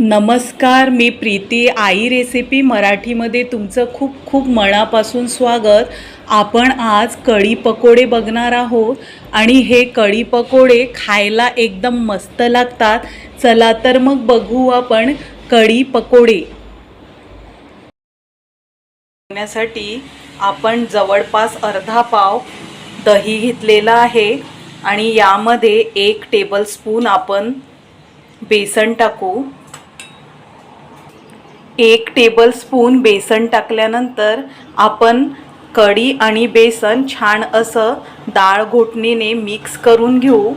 नमस्कार मी प्रीती. आई रेसिपी मराठीमध्ये तुमचं खूप खूप मनापासून स्वागत. आपण आज कढी पकोडे बघणार आहोत आणि हे कढी पकोडे खायला एकदम मस्त लागतात. चला तर मग बघू आपण कढी पकोडे. बनवण्यासाठी आपण जवळपास अर्धा पाव दही घेतलेला आहे आणि यामध्ये एक टेबलस्पून आपण बेसन टाकू. एक टेबलस्पून बेसन टाकल्यानंतर आपण कढी आणि बेसन छान असं डाळ घोटणीने मिक्स करून घेऊ.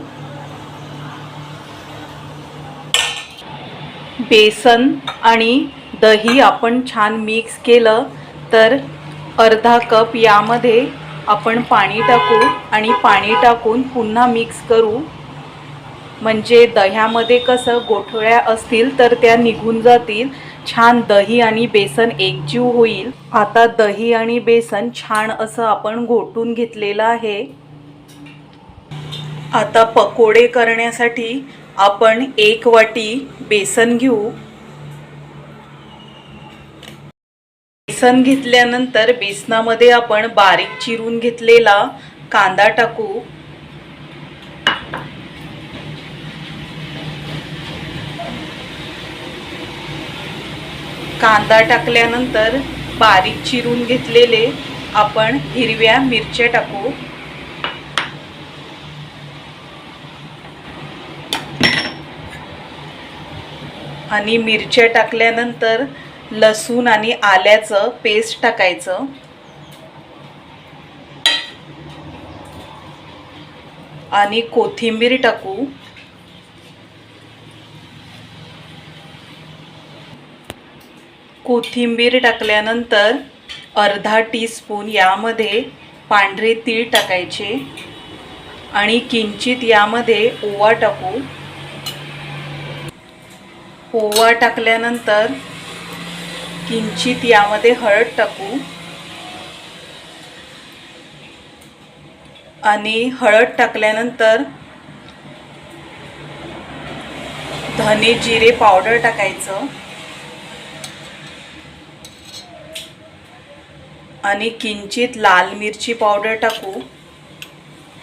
बेसन आणि दही आपण छान मिक्स केलं तर अर्धा कप यामध्ये आपण पाणी टाकू आणि पाणी टाकून पुन्हा मिक्स करू. म्हणजे दह्यामध्ये कसं गोठळ्या असतील तर त्या निघून जातील. छान दही आणि बेसन एकजीव होईल. आता दही आणि बेसन छान असं आपण घोटून घेतलेलं आहे. आता पकोडे करण्यासाठी आपण एक वाटी बेसन घेऊ. बेसन घेतल्यानंतर बेसनामध्ये आपण बारीक चिरून घेतलेला कांदा टाकू. कांदा टाकल्यानंतर बारीक चिरून घेतलेले आपण हिरव्या मिरच्या टाकू. आणि मिरच्या टाकल्यानंतर लसूण आणि आल्याचं पेस्ट टाकायचं. आणि कोथिंबीर टाकू. कोथिंबीर टाकल्यानंतर अर्धा टीस्पून यामध्ये पांढरे तीळ टाकायचे आणि किंचित यामध्ये ओवा टाकू. ओवा टाकल्यानंतर किंचित यामध्ये हळद टाकू. आणि हळद टाकल्यानंतर धने जिरे पावडर टाकायचं. आणि किंचित लाल मिरची पावडर टाकू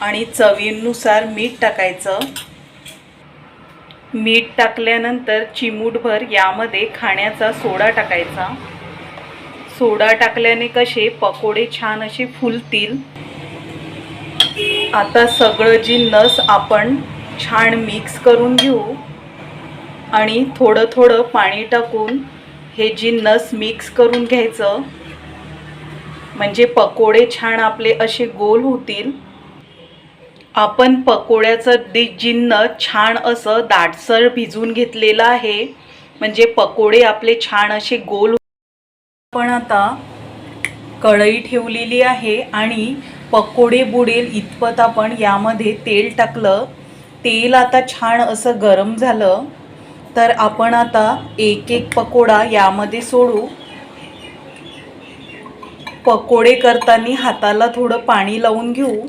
आणि चवीनुसार मीठ टाकायचं. मीठ टाकल्यानंतर चिमूटभर यामध्ये खाण्याचा सोडा टाकायचा. सोडा टाकल्याने कसे पकोडे छान असे फुलतील. आता सगळं जी नस आपण छान मिक्स करून घेऊ आणि थोडं थोडं पाणी टाकून हे जी नस मिक्स करून घ्यायचं म्हणजे पकोडे छान आपले असे गोल होतील. आपण पकोड्याचं डि जिन्न छान असं दाटसर भिजून घेतलेलं आहे. म्हणजे पकोडे आपले छान असे गोल आपण आता कढई ठेवलेली आहे आणि पकोडे बुडेल इतपत आपण यामध्ये तेल टाकलं. तेल आता छान असं गरम झालं. तर आपण आता एक एक पकोडा यामध्ये सोडू. पकोडे करताना हाताला थोडं पाणी लावून घेऊ.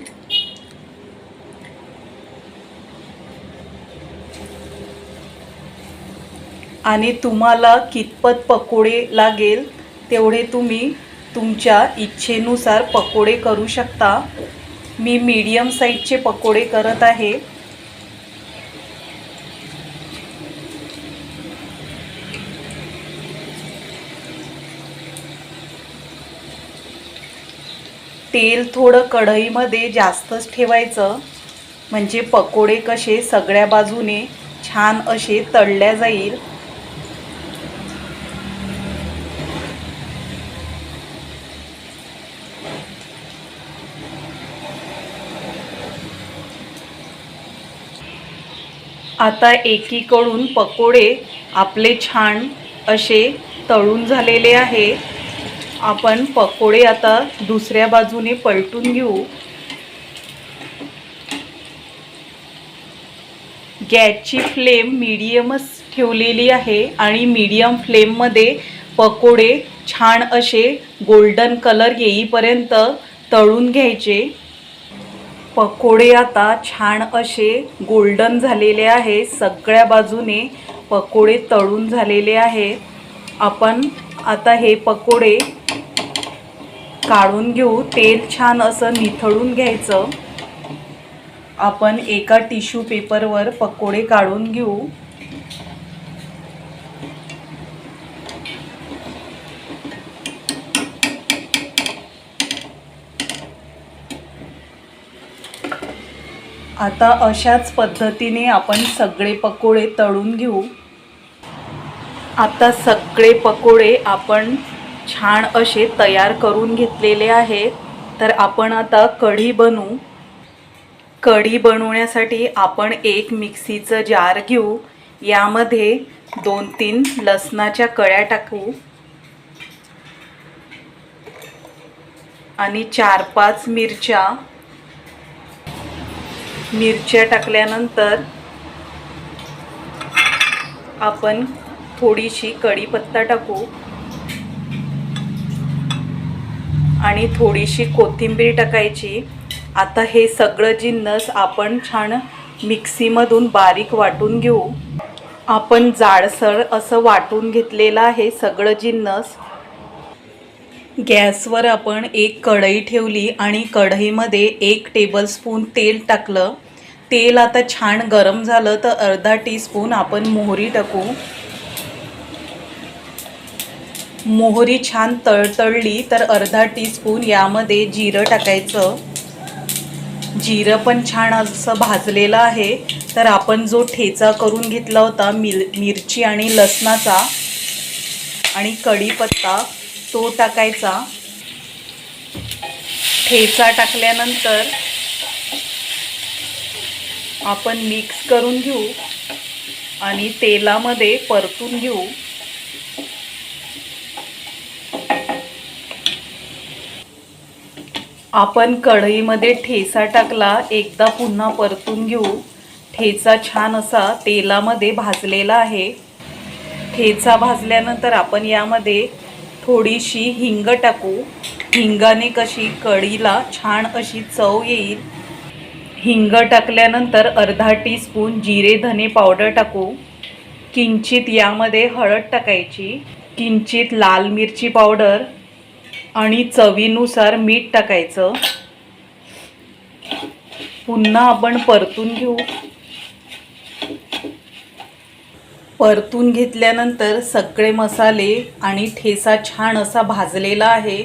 आणि तुम्हाला कितपत पकोडे लागेल तेवढे तुम्ही तुमच्या इच्छेनुसार पकोडे करू शकता. मी मीडियम साईजचे पकोडे करत आहे. तेल थोडं कढईमध्ये जास्तच ठेवायचं. म्हणजे पकोडे कसे सगळ्या बाजूने छान असे तळल्या जाईल. आता एकीकडून पकोडे आपले छान असे तळून झालेले आहे आपण पकोडे आता दुसऱ्या बाजूने पलटून घेऊ. गॅसची फ्लेम मीडियमच ठेवलेली आहे आणि मीडियम फ्लेममध्ये पकोडे छान असे गोल्डन कलर येईपर्यंत तळून घ्यायचे. पकोडे आता छान असे गोल्डन झालेले आहे. सगळ्या बाजूने पकोडे तळून झालेले आहे. आपण आता हे पकोडे काढून घेऊ. तेल छान असं निथळून घ्यायचं. आपण एका टिश्यू पेपरवर पकोडे काढून घेऊ. आता अशाच पद्धतीने आपण सगळे पकोडे तळून घेऊ. आता सगळे पकोडे आपण छान असे तयार करून घेतलेले आहेत. तर आपण आता कढी बनवू कढी बनवण्यासाठी आपण एक मिक्सीचं जार घेऊ. यामध्ये दोन तीन लसणाच्या कळ्या टाकू. आणि चार पाच मिरच्या. मिरच्या टाकल्यानंतर आपण थोडीशी कढीपत्ता टाकू. आणि थोडीशी कोथिंबीर टाकायची. आता हे सगळं जिन्नस आपण छान मिक्सीमधून बारीक वाटून घेऊ. आपण जाडसर असं वाटून घेतलेलं आहे सगळं जिन्नस गॅसवर आपण एक कढई ठेवली आणि कढईमध्ये एक टेबलस्पून तेल टाकलं. तेल आता छान गरम झालं तर अर्धा टीस्पून आपण मोहरी टाकू. मोहरी छान तळतळली तर अर्धा टीस्पून यामध्ये जिरं टाकायचं. जिरं पण छान असं भाजलेलं आहे. तर आपण जो ठेचा करून घेतला होता मिर मिरची आणि लसणाचा आणि कढीपत्ता तो टाकायचा. ठेचा टाकल्यानंतर आपण मिक्स करून घेऊ आणि तेलामध्ये परतून घेऊ. आपण कढईमध्ये ठेचा टाकला एकदा पुन्हा परतून घेऊ. ठेचा छान असा तेलामध्ये भाजलेला आहे. ठेचा भाजल्यानंतर आपण यामध्ये थोडीशी हिंग टाकू. हिंगाने कशी कढीला छान अशी चव येईल. हिंग टाकल्यानंतर अर्धा टीस्पून जिरे धने पावडर टाकू. किंचित यामध्ये हळद टाकायची. किंचित लाल मिरची पावडर. आणि चवीनुसार मीठ टाकायचं. पुन्हा आपण परतून घेऊ. परतून घेतल्यानंतर सगळे मसाले आणि ठेसा छान असा भाजलेला आहे.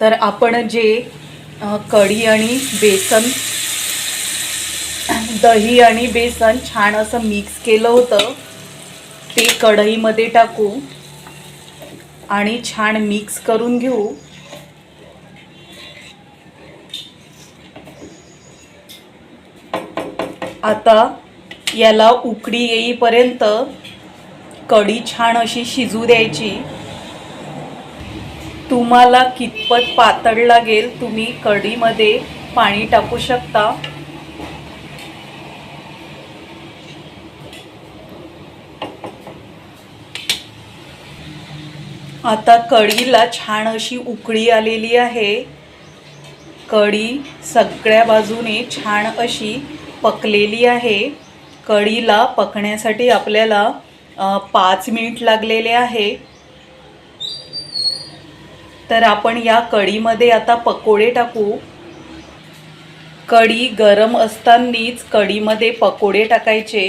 तर आपण जे कढी आणि बेसन दही आणि बेसन छान असं मिक्स केलं होतं. ते कढईमध्ये टाकू आणि छान मिक्स करून घेऊ. आता याला उकडी येईपर्यंत कढी छान अशी शिजू द्यायची. तुम्हाला कितपत पातळ लागेल तुम्ही कढीमध्ये पाणी टाकू शकता. आता कढीला छान अशी उकळी आलेली आहे. कढी सगळ्या बाजूने छान अशी पकलेली आहे. कढीला पकण्यासाठी आपल्याला पाच मिनिट लागलेले आहे. तर आपण या कढीमध्ये आता पकोडे टाकू. कढी गरम असतानाच कढीमध्ये पकोडे टाकायचे.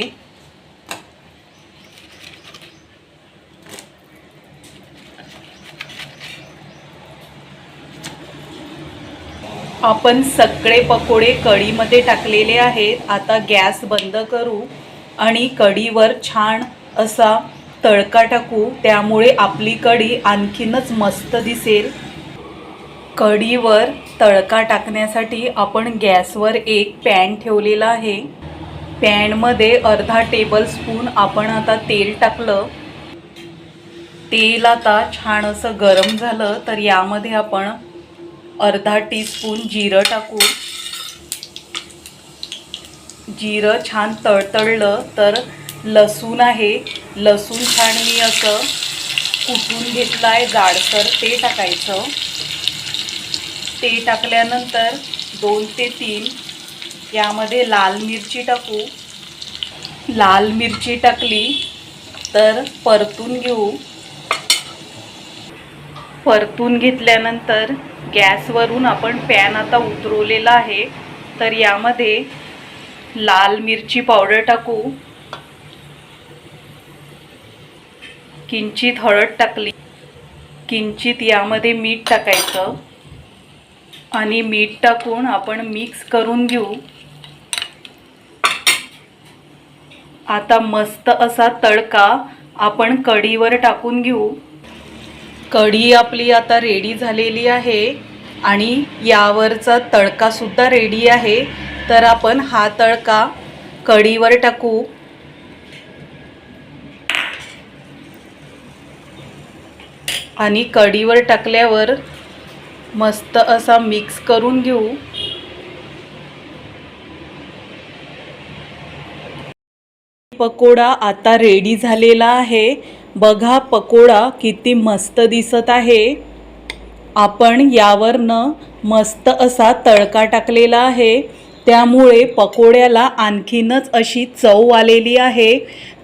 आपण सगळे पकोडे कढीमध्ये टाकलेले आहेत. आता गॅस बंद करू आणि कढीवर छान असा तडका टाकू. त्यामुळे आपली कढी आणखीनच मस्त दिसेल. कढीवर तडका टाकण्यासाठी आपण गॅसवर एक पॅन ठेवलेला आहे. पॅनमध्ये अर्धा टेबलस्पून आपण आता तेल टाकलं. तेल आता छान असं गरम झालं तर यामध्ये आपण अर्धा टीस्पून जिरं टाकू जिरं छान तळतळलं तर लसूण आहे. लसूण छान मी असं कुटून घेतलं आहे जाडसर ते टाकायचं. ते टाकल्यानंतर दोन ते तीन यामध्ये लाल मिरची टाकू. लाल मिरची टाकली तर परतून घेऊ. परतून घेतल्यानंतर गॅसवरून आपण पॅन आता उतरवलेला आहे. तर यामध्ये लाल मिरची पावडर टाकू. किंचित हळद टाकली. किंचित यामध्ये मीठ टाकायचं. आणि मीठ टाकून आपण मिक्स करून घेऊ. आता मस्त असा तडका आपण कढीवर टाकून घेऊ. कढी आपली आता रेडी झालेली आहे आणि यावरचा तडकासुद्धा रेडी आहे. तर आपण हा तडका कढीवर टाकू. आणि कढीवर टाकल्यावर मस्त असा मिक्स करून घेऊ. पकोडा आता रेडी झालेला आहे. बघा पकोडा किती मस्त दिसत आहे. आपण यावरनं मस्त असा तडका टाकलेला आहे. त्यामुळे पकोड्याला आणखीनच अशी चव आलेली आहे.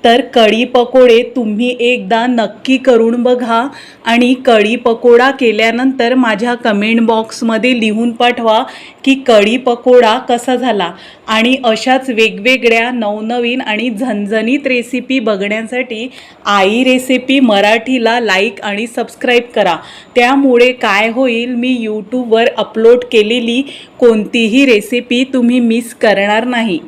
तर कढी पकोडे तुम्ही एकदा नक्की करून बघा आणि कढी पकोडा केल्यानंतर माझ्या कमेंट बॉक्समध्ये लिहून पाठवा की कढी पकोडा कसा झाला. आणि अशाच वेगवेगळ्या नवनवीन आणि झणझणीत रेसिपी बघण्यासाठी आई रेसिपी मराठीला लाईक आणि सबस्क्राईब करा. त्यामुळे काय होईल मी यूट्यूबवर अपलोड केलेली कोणतीही रेसिपी तुम्ही मिस करणार नाही.